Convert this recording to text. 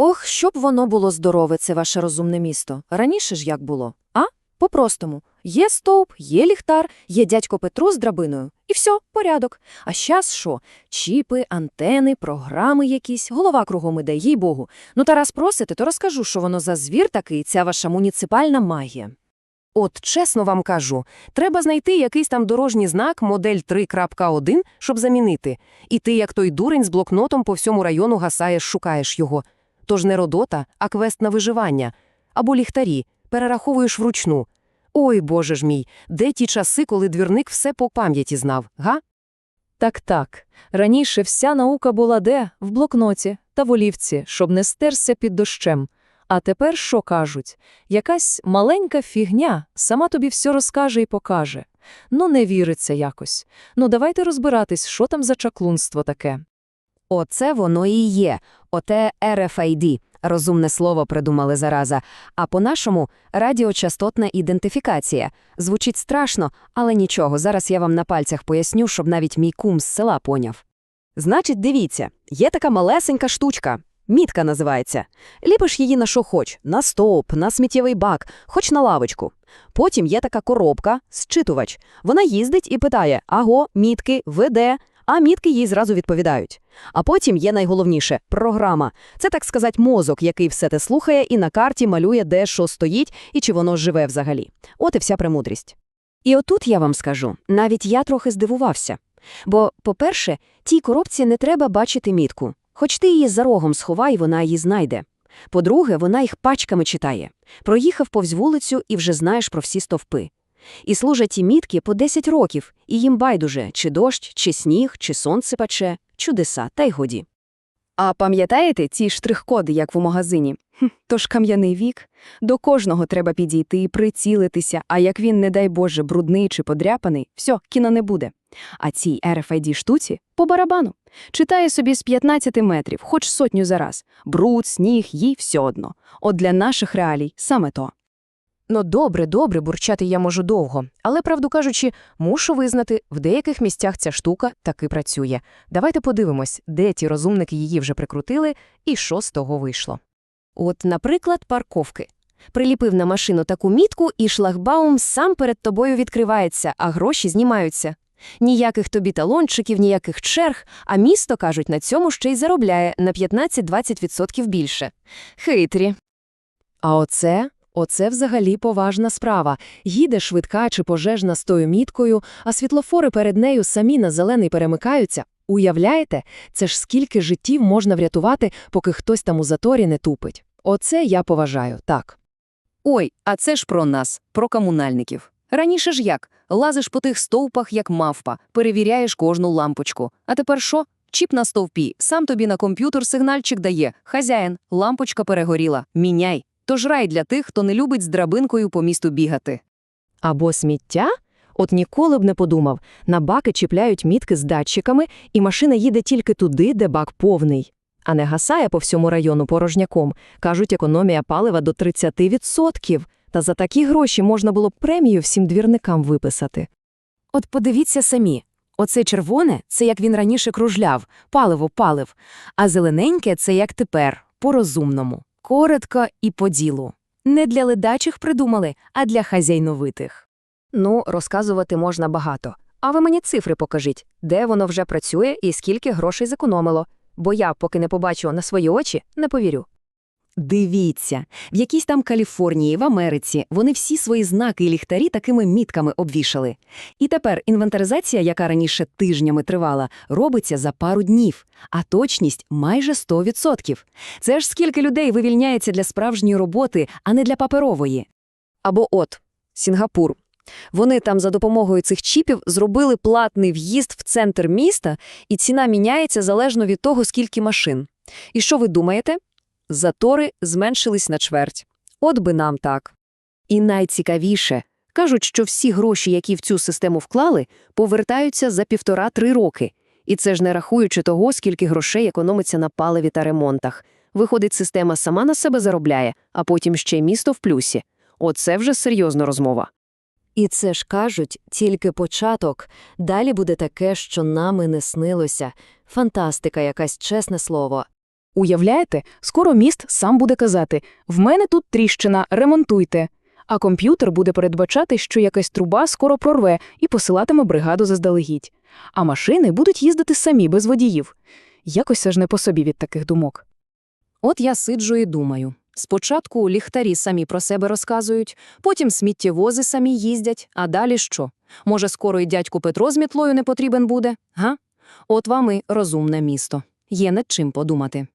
Ох, щоб воно було здорове, це ваше розумне місто. Раніше ж як було? А? По-простому. Є стовп, є ліхтар, є дядько Петро з драбиною. І все, порядок. А щас що? Чіпи, антени, програми якісь, голова кругом іде, їй богу. Ну, Тарас просите, то розкажу, що воно за звір такий, ця ваша муніципальна магія. От, чесно вам кажу, треба знайти якийсь там дорожній знак модель 3.1, щоб замінити. І ти, як той дурень з блокнотом по всьому району гасаєш, шукаєш його. Тож не родота, а квест на виживання. Або ліхтарі, перераховуєш вручну. Ой, боже ж мій, де ті часи, коли двірник все по пам'яті знав, га? Так-так. Раніше вся наука була де? В блокноті та в олівці, щоб не стерся під дощем. А тепер що кажуть? Якась маленька фігня сама тобі все розкаже і покаже. Ну, не віриться якось. Ну, давайте розбиратись, що там за чаклунство таке. Оце воно і є. Оте RFID. Розумне слово придумали зараза. А по-нашому – радіочастотна ідентифікація. Звучить страшно, але нічого, зараз я вам на пальцях поясню, щоб навіть мій кум з села поняв. Значить, дивіться, є така малесенька штучка. Мітка називається. Ліпиш її на що хоч – на стовп, на сміттєвий бак, хоч на лавочку. Потім є така коробка, зчитувач. Вона їздить і питає «Аго, мітки, веде», а мітки їй зразу відповідають. А потім є найголовніше – програма. Це, так сказати, мозок, який все те слухає і на карті малює, де що стоїть і чи воно живе взагалі. От і вся премудрість. І отут я вам скажу, навіть я трохи здивувався. Бо, по-перше, тій коробці не треба бачити мітку. Хоч ти її за рогом сховай, вона її знайде. По-друге, вона їх пачками читає. Проїхав повз вулицю і вже знаєш про всі стовпи. І служать ті мітки по 10 років, і їм байдуже, чи дощ, чи сніг, чи сонце пече, чудеса, та й годі. А пам'ятаєте ці штрих-коди, як в магазині? Тож кам'яний вік. До кожного треба підійти прицілитися, а як він, не дай Боже, брудний чи подряпаний, все, кіно не буде. А цій RFID-штуці по барабану. Читає собі з 15 метрів, хоч сотню за раз. Бруд, сніг, їй все одно. От для наших реалій саме то. Ну, добре, добре, бурчати я можу довго, але, правду кажучи, мушу визнати, в деяких місцях ця штука таки працює. Давайте подивимось, де ті розумники її вже прикрутили і що з того вийшло. От, наприклад, парковки. Приліпив на машину таку мітку, і шлагбаум сам перед тобою відкривається, а гроші знімаються. Ніяких тобі талончиків, ніяких черг, а місто, кажуть, на цьому ще й заробляє на 15-20% більше. Хитрі. А оце? Оце взагалі поважна справа. Їде швидка чи пожежна з тою міткою, а світлофори перед нею самі на зелений перемикаються. Уявляєте? Це ж скільки життів можна врятувати, поки хтось там у заторі не тупить. Оце я поважаю, так. Ой, а це ж про нас, про комунальників. Раніше ж як? Лазиш по тих стовпах, як мавпа, перевіряєш кожну лампочку. А тепер що? Чіп на стовпі, сам тобі на комп'ютер сигнальчик дає. Хазяїн, лампочка перегоріла, міняй. Тож рай для тих, хто не любить з драбинкою по місту бігати. Або сміття? От ніколи б не подумав. На баки чіпляють мітки з датчиками, і машина їде тільки туди, де бак повний. А не гасає по всьому району порожняком. Кажуть, економія палива до 30%. Та за такі гроші можна було б премію всім двірникам виписати. От подивіться самі. Оце червоне – це як він раніше кружляв, паливо палив, а зелененьке – це як тепер, по-розумному, коротко і по ділу. Не для ледачих придумали, а для хазяйновитих. Ну, розказувати можна багато. А ви мені цифри покажіть, де воно вже працює і скільки грошей зекономило. Бо я, поки не побачу на свої очі, не повірю. Дивіться, в якійсь там Каліфорнії, в Америці, вони всі свої знаки і ліхтарі такими мітками обвішали. І тепер інвентаризація, яка раніше тижнями тривала, робиться за пару днів, а точність майже 100%. Це ж скільки людей вивільняється для справжньої роботи, а не для паперової. Або от, Сінгапур. Вони там за допомогою цих чіпів зробили платний в'їзд в центр міста, і ціна міняється залежно від того, скільки машин. І що ви думаєте? Затори зменшились на чверть. От би нам так. І найцікавіше – кажуть, що всі гроші, які в цю систему вклали, повертаються за півтора-три роки. І це ж не рахуючи того, скільки грошей економиться на паливі та ремонтах. Виходить, система сама на себе заробляє, а потім ще й місто в плюсі. Оце вже серйозна розмова. І це ж кажуть, тільки початок. Далі буде таке, що нам і не снилося. Фантастика якась, чесне слово. Уявляєте, скоро міст сам буде казати «В мене тут тріщина, ремонтуйте». А комп'ютер буде передбачати, що якась труба скоро прорве і посилатиме бригаду заздалегідь. А машини будуть їздити самі, без водіїв. Якось аж не по собі від таких думок. От я сиджу і думаю. Спочатку ліхтарі самі про себе розказують, потім сміттєвози самі їздять, а далі що? Може, скоро і дядьку Петро з мітлою не потрібен буде? Га? От вам і розумне місто. Є над чим подумати.